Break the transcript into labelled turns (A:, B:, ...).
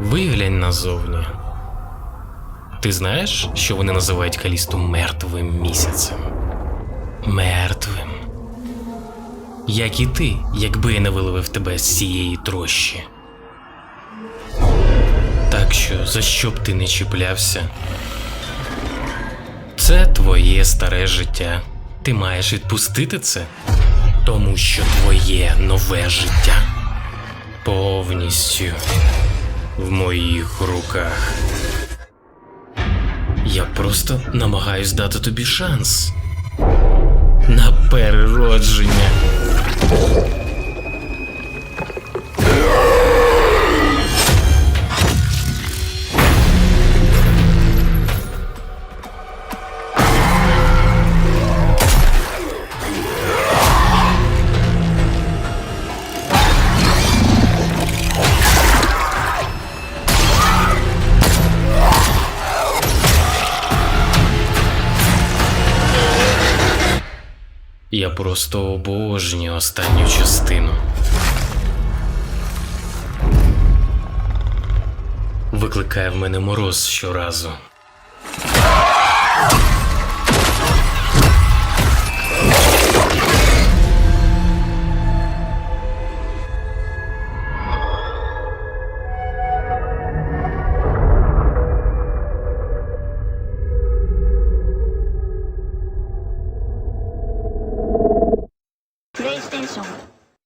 A: Виглянь назовні. Ти знаєш, що вони називають Калісту мертвим місяцем? Мертвим. Як і ти, якби я не виловив тебе з цієї трощі. Так що, за що б ти не чіплявся? Це твоє старе життя. Ти маєш відпустити це, тому що твоє нове життя повністю в моїх руках. Я просто намагаюсь дати тобі шанс на переродження. Я просто обожнюю останню частину. Викликає в мене мороз щоразу.
B: 上了。